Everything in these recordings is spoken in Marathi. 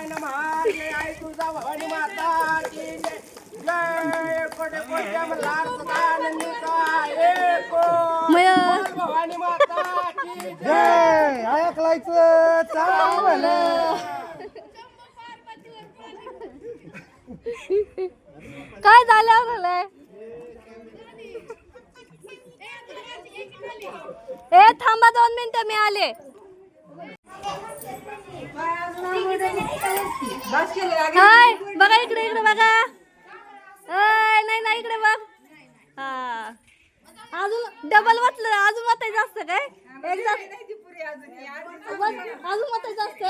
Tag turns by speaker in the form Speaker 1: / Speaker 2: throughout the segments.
Speaker 1: शिवाय नमः जय आई तुळजा भवानी माता की जय. कोटे मल्हार एको भवानी माता की जय.
Speaker 2: जय. ऐकलायचं चांगलं
Speaker 3: काय झालंय ए थांबा दोन मिनिटं मी आले. बघा इकडे इकडे बघा. नाही नाही इकडे बघ. हा. अजून डबल वाचलं अजून वाचायचं असतं काय? एकदा अजून वाचायचं असतं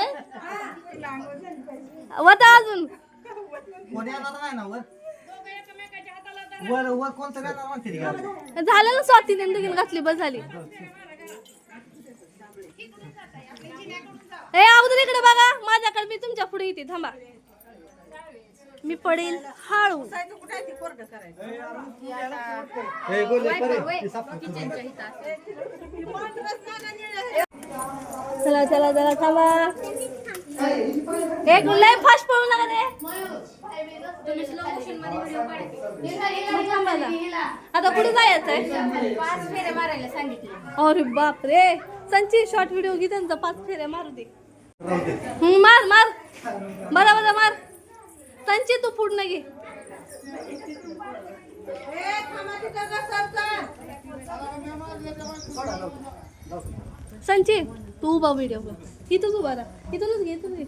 Speaker 3: वता अजून? झालं ना स्वातीने दुगीन घातली बस झाली ए अगोदर इकडे माझ्याकडे मी तुमच्यापुढे येते थांबा. मी पडेल हळू. चला चला चला थांबा. एक लय फास्ट पळू नका रे. आता पुढे जायचं आहे.
Speaker 4: पाच फेरे मारायला सांगितले.
Speaker 3: अरे बाप रे संची शॉर्ट व्हिडिओ घे त्यांचा पाच फेऱ्या मारू दे. मार मार. बरा बरा मार. संची तू पुढनं घे. संची तू उभा व्हिडिओ इथंच उभा राहा. इथूनच घे इथूनच घे.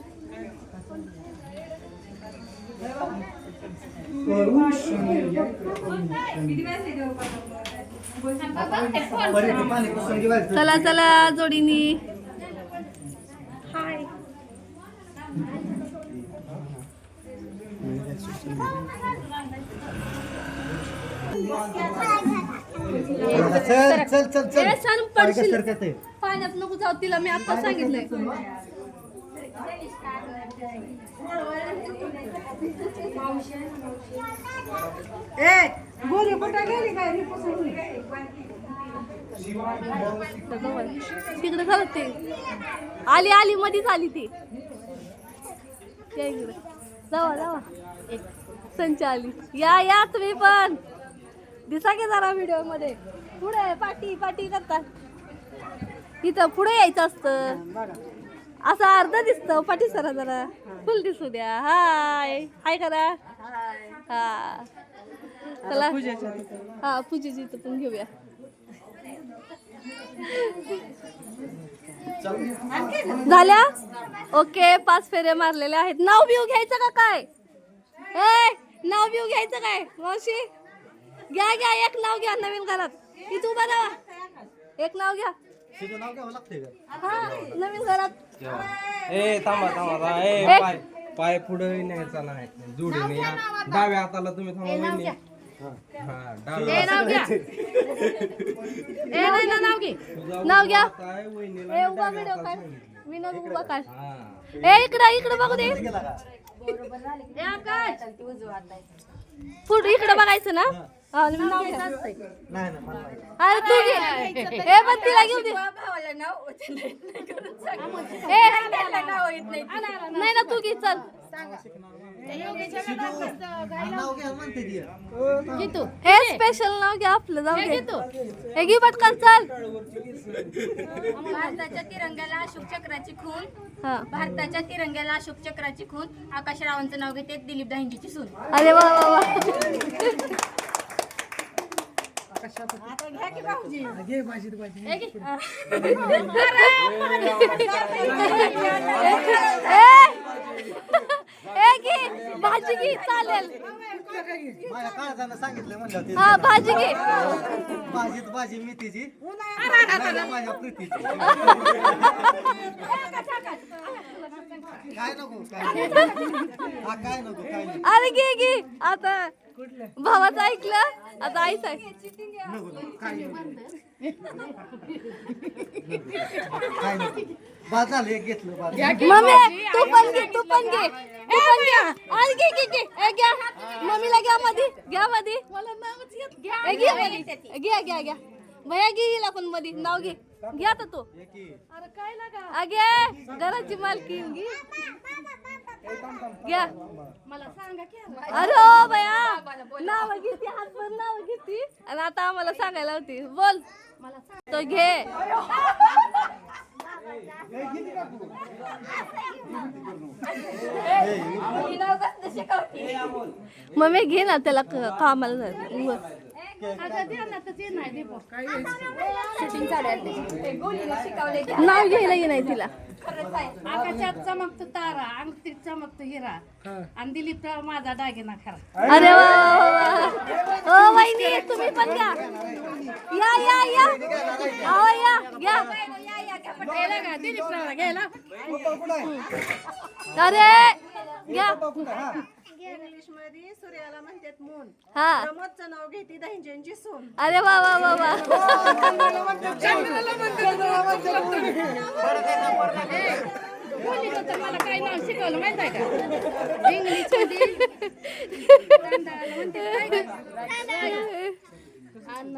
Speaker 2: परे, ती पाणी पुसून घेवायचं.
Speaker 3: चला चला जोडीनी हाय
Speaker 2: चल चल चल चल
Speaker 3: ए, सर, पडशील.
Speaker 2: कसं सरकत
Speaker 3: पाण्यात नको जाऊ तिला मी आता सांगितलंय ए बोरी पटा गेली काय तिकडे झालं ते आली आली मधीच आली ती या इकडे जावा जावा. संचाली या या तुम्ही पण. दिसा की जरा व्हिडिओमध्ये पुढे पाटी पाटी करतात इथं पुढे यायचं असतं. असं अर्ध दिसतं. पाठी सरा जरा. फुल दिसू द्या. हाय. हाय करा. हा. चला. हा पूजेची इथं पण घेऊया. झाल्या? ओके पाच फेरे मारलेले आहेत. नाव बिव घ्यायचं का काय? ए नाव बिव घ्यायचं काय? मावशी? घ्या घ्या एक नाव घ्या नवीन घरात. इथं उभा राहा. एक नाव घ्या? हा नवीन घरात.
Speaker 5: ए थांबा थांबा. ए. पाय पाय पुढे न्यायचा नाही. जोडीने डाव्या हाताला तुम्ही थांबा
Speaker 3: ए नाव घ्या ए नाही ना नाव घे नाव घ्या ए उभा व्हिडिओ काढ मी ना उभा काढ
Speaker 5: हा
Speaker 3: ए इकडं इकडं बघू दे? ए आकाश पुढे इकडं बघायचं ना हा नाव घ्या. अरे तू घे ए पण तिला घेऊ दे ए
Speaker 4: नाही
Speaker 3: ना तू घे चल
Speaker 2: नाव घ्या म्हणते ती.
Speaker 3: घे तू हे स्पेशल नाव घे आपलं जाऊ घे तू हे घे पटकन चल.
Speaker 4: भारताच्या तिरंग्याला अशोक चक्राची खून.
Speaker 3: हा.
Speaker 4: भारताच्या तिरंग्याला अशोक चक्राची खून. आकाश रावांचं नाव घेते दिलीप दाहिंजीची सून.
Speaker 3: अरे वा वा वा.
Speaker 2: घे भाजी तर भाजी.
Speaker 3: हे घे. ए! घे भाजी घे चालेल.
Speaker 2: माझ्या काळजानं सांगितलं म्हणलं ते
Speaker 3: हा भाजी घे.
Speaker 2: भाजीत भाजी मेथीची. माझ्या माझ्या प्रीतीची. काय नको काय नको. हा काय नको काय नको.
Speaker 3: अरे घे घे. आता भावाचं ऐकलं? आता आईच
Speaker 2: घेतलं बाद
Speaker 3: मम्मी तू पण घे तू पण घे. तू पण घ्या आणि घे घे घे. ए, घ्या. मम्मीला घ्या मध्ये घ्या मध्ये मला नावच येत घ्या घ्या. घ्या भया घे हिला पण मध्ये नाव घे. घ्या आता तू.
Speaker 2: एक ही.
Speaker 3: अरे काय लागा? घे घराची मालकीन घे घ्या. अरे ओ बया नाव घेते हात पण नाव घेते. आणि आता आम्हाला सांगायला होती बोल. तो घे. मम्मी घे ना त्याला क- नाव घ्यायला ये नाही तिला.
Speaker 6: आकाशात चमकतो तारा अंगठीत चमकतो हिरा. आणि दिलीप माझा दागिना खरा.
Speaker 3: अरे वा वा वा वा. ओ वहिनी तुम्ही पण घ्या. या या या. या घ्या
Speaker 6: का? दिलीप गेला
Speaker 3: अरे घ्या.
Speaker 7: इंग्लिशमध्ये सूर्याला म्हणतात मून
Speaker 3: हा.
Speaker 7: प्रमोदचं नाव घेते दहिंजनची सून.
Speaker 3: अरे वा वा वा वा.
Speaker 6: मुलीनं तर मला काय नाव शिकवलं माहीत आहे का? इंग्लिशमध्ये तांदळाला म्हणतात काय गं? आणि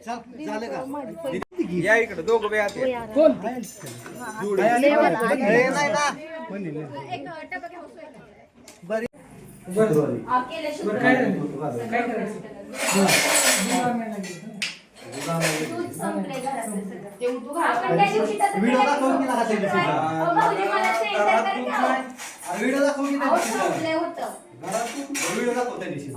Speaker 2: चल झालं का?
Speaker 5: या इकडे दोघं बी आते
Speaker 2: नाही ना.
Speaker 4: एक आ, केलं शुक्रवार. दूध संपलंय घरातलं सगळं. आपण त्या दिवशी तसं
Speaker 2: व्हिडिओ
Speaker 4: केलं
Speaker 2: दाखवून गेला का त्या दिवशी?
Speaker 4: अहो, भाऊजी मला send तर करा.
Speaker 2: व्हिडिओ दाखवून
Speaker 4: अहो, संपलंय होतं.
Speaker 2: व्हिडिओ दाखव त्या दिवशी.